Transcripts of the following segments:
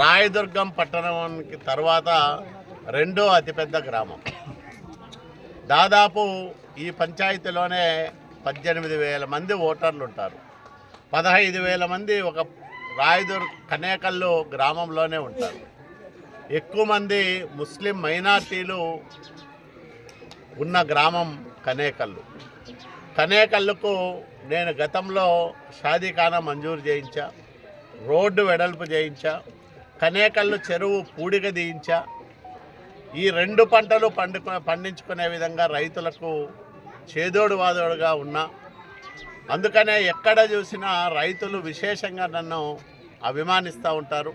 రాయదుర్గం పట్టణానికి తర్వాత రెండో అతిపెద్ద గ్రామం. దాదాపు ఈ పంచాయతీలోనే పద్దెనిమిది వేల మంది ఓటర్లు ఉంటారు. పదహైదు వేల మంది ఒక రాయదుర్ కనేకల్లు గ్రామంలోనే ఉంటారు. ఎక్కువ మంది ముస్లిం మైనార్టీలు ఉన్న గ్రామం కనేకల్లు. కనేకల్లుకు నేను గతంలో షాదీఖానా మంజూరు చేయించా రోడ్డు వెడల్పు చేయించా కనేకల్లు చెరువు పూడిక తీయించా. ఈ రెండు పంటలు పండుకు పండించుకునే విధంగా రైతులకు చేదోడు వాదోడుగా ఉన్నా. అందుకనే ఎక్కడ చూసినా రైతులు విశేషంగా నన్ను అభిమానిస్తూ ఉంటారు.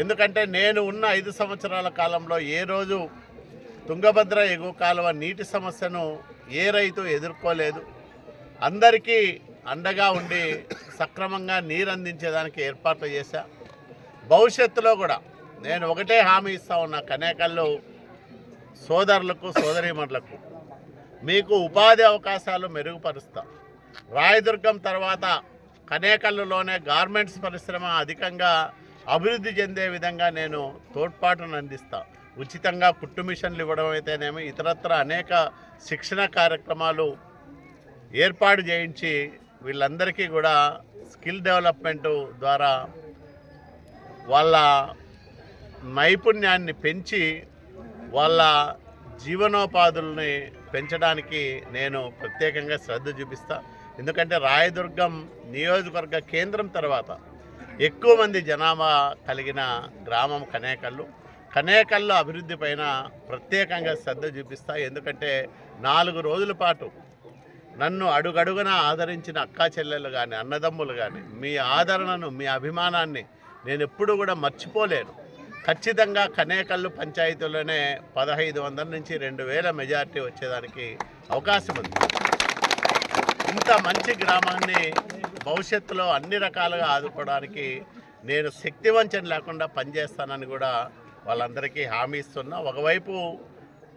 ఎందుకంటే నేను ఉన్న ఐదు సంవత్సరాల కాలంలో ఏ రోజు తుంగభద్ర ఎగువ కాలువ నీటి సమస్యను ఏ రైతు ఎదుర్కోలేదు. అందరికీ అండగా ఉండి సక్రమంగా నీరు అందించేదానికి ఏర్పాట్లు చేశా. భవిష్యత్తులో కూడా నేను ఒకటే హామీ ఇస్తా ఉన్నా కనేకల్లో సోదరులకు సోదరీమణులకు. మీకు ఉపాధి అవకాశాలు మెరుగుపరుస్తాం. రాయదుర్గం తర్వాత కనేకల్లులోనే గార్మెంట్స్ పరిశ్రమ అధికంగా అభివృద్ధి చెందే విధంగా నేను తోడ్పాటును అందిస్తా. ఉచితంగా కుట్టు మిషన్లు ఇవ్వడం అయితేనేమి ఇతరత్ర అనేక శిక్షణ కార్యక్రమాలు ఏర్పాటు చేయించి వీళ్ళందరికీ కూడా స్కిల్ డెవలప్మెంట్ ద్వారా వాళ్ళ నైపుణ్యాన్ని పెంచి వాళ్ళ జీవనోపాధుల్ని పెంచడానికి నేను ప్రత్యేకంగా శ్రద్ధ చూపిస్తా. ఎందుకంటే రాయదుర్గం నియోజకవర్గ కేంద్రం తర్వాత ఎక్కువ మంది జనాభా కలిగిన గ్రామం కనేకల్లు. కనేకల్లు అభివృద్ధి పైన ప్రత్యేకంగా శ్రద్ధ చూపిస్తా. ఎందుకంటే నాలుగు రోజుల పాటు నన్ను అడుగడుగున ఆదరించిన అక్కా చెల్లెలు కానీ అన్నదమ్ములు కానీ మీ ఆదరణను మీ అభిమానాన్ని నేను ఎప్పుడూ కూడా మర్చిపోలేను. ఖచ్చితంగా కనేకల్లు పంచాయతీలోనే పదహైదు వందల నుంచి రెండు వేల మెజార్టీ వచ్చేదానికి అవకాశం ఉంది. ఇంత మంచి గ్రామాన్ని భవిష్యత్తులో అన్ని రకాలుగా ఆదుకోవడానికి నేను శక్తివంచన లేకుండా పనిచేస్తానని కూడా వాళ్ళందరికీ హామీ ఇస్తున్నా. ఒకవైపు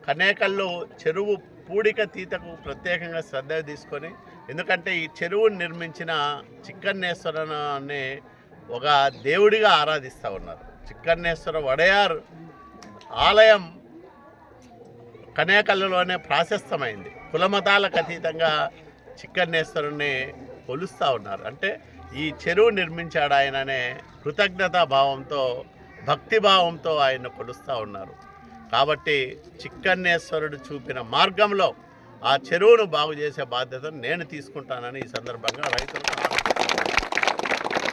కనేకల్లో చెరువు పూడిక తీతకు ప్రత్యేకంగా శ్రద్ధ తీసుకొని ఎందుకంటే ఈ చెరువును నిర్మించిన చిక్కన్నేశ్వరాన్ని ఒక దేవుడిగా ఆరాధిస్తూ ఉన్నారు. చిక్కన్నేశ్వర వడయార్ ఆలయం కనేకల్లులోనే ప్రాశస్తమైంది. కులమతాలకు అతీతంగా చిక్కన్నేశ్వరుణ్ణి కొలుస్తూ ఉన్నారు. అంటే ఈ చెరువు నిర్మించాడు ఆయననే కృతజ్ఞతా భావంతో భక్తిభావంతో ఆయన కొలుస్తూ ఉన్నారు. కాబట్టి చిక్కన్నేశ్వరుడు చూపిన మార్గంలో ఆ చెరువును బాగు చేసే బాధ్యతను నేను తీసుకుంటానని ఈ సందర్భంగా రైతులకు